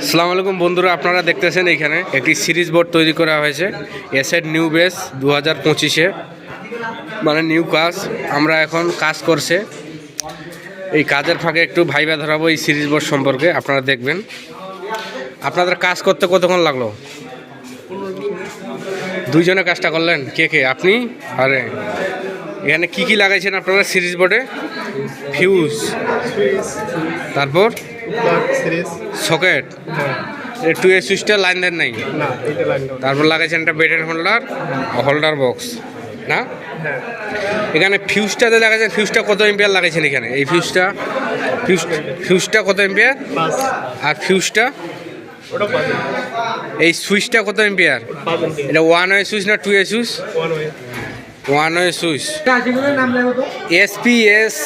আসসালামু আলাইকুম বন্ধুরা, আপনারা দেখতেছেন এইখানে একটি সিরিজ বোর্ড তৈরি করা হয়েছে এসেট নিউ বেস দু হাজার পঁচিশে। মানে নিউ কাজ, আমরা এখন কাজ করছে। এই কাজের ফাঁকে একটু ভাইবা ধরাবো এই সিরিজ বোর্ড সম্পর্কে, আপনারা দেখবেন। আপনাদের কাজ করতে কতক্ষণ লাগল? দুইজনে কাজটা করলেন, কে কে? আপনি? আরে, এখানে কি কি লাগাইছেন আপনারা সিরিজ বোর্ডে? ফিউজ। তারপর? সকেট হ্যাঁ। টু এ সুইচটা লাইন দেন নাই? না এটা লাইন দাও তারপর লাগাইছেন একটা বেড হোল্ডার হোল্ডার বক্স না? হ্যাঁ। এখানে ফিউজটাতে লাগাইছেন ফিউজটা কত এম্পিয়ার লাগাইছেন এখানে? এই ফিউজটা ফিউজ ফিউজটা কত এম্পিয়ার আর ফিউজটা এই সুইচটা কত এম্পিয়ার এটা ওয়ান ওয়ে সুইচ না টু এ switch one way switch S P S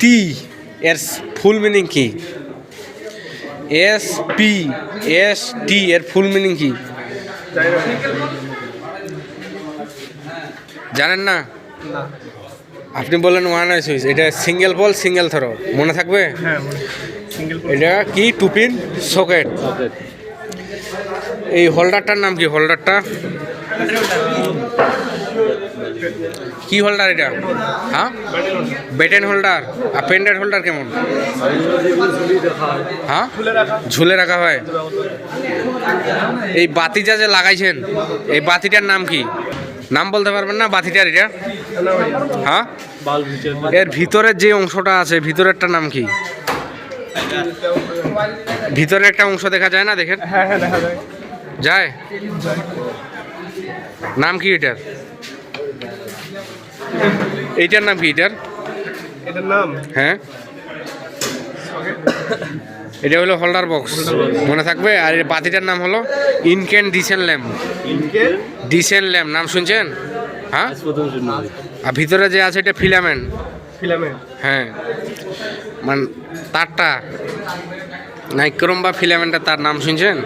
T এর ফুল মিনিং কি? এস পি এস টি এর ফুল মিনিং কি? জানেন না? না। আপনি বললেন ওয়ান ওয়ে সুইচ এটা সিঙ্গেল বল সিঙ্গেল থ্রো মনে থাকবে? হ্যাঁ এটা কি? টুপিন সকেট এই হোল্ডারটার নাম কি? হোল্ডারটা কি হোল্ডার এটা? হ্যাঁ? বেটেন হোল্ডার আর পেন্ডেন্ট হোল্ডার কেমন? হ্যাঁ? ঝুলে রাখা হয়। এই বাতিটা যে লাগাইছেন এই বাতিটার নাম কি? নাম বলতে পারবেন না বাতিটার এটা? হ্যাঁ? এর ভিতরের যে অংশটা আছে ভিতরেরটা নাম কি? ভিতরে একটা অংশ দেখা যায় না দেখেন? হ্যাঁ হ্যাঁ দেখা যায়। যায়? নাম কি এটার? এইটার নাম কি এটার? এটার নাম? হ্যাঁ। এটা হলো হোল্ডার বক্স মনে থাকবে? আর এই বাতিটার নাম হলো ইনকেন ডিসেন ল্যাম্প ডিসেন ল্যাম্প নাম শুনছেন? হ্যাঁ? আর ভিতরে যে আছে এটা ফিলামেন্ট ফিলামেন্ট হ্যাঁ। মানে তারটা। নাইক্রম বা ফিলামেন্টটা তার নাম শুনছেন?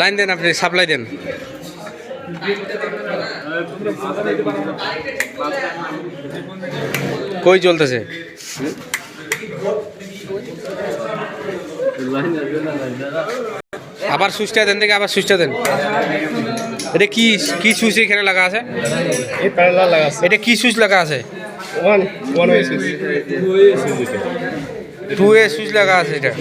লাইন দেন আপনি সাপ্লাই দেন। কই চলতেছে? আবার সুইচটা দেন দেখে, আবার সুইচটা দেন। এটা কি কি সুইচ এখানে লাগা আছে? এটা কি সুইচ লাগা আছে? টু এ সুইচ লাগা আছে এটা।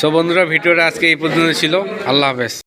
সো বন্ধুরা ভিডিওটা আজকে এই পর্যন্ত ছিল। আল্লাহ হাফেজ।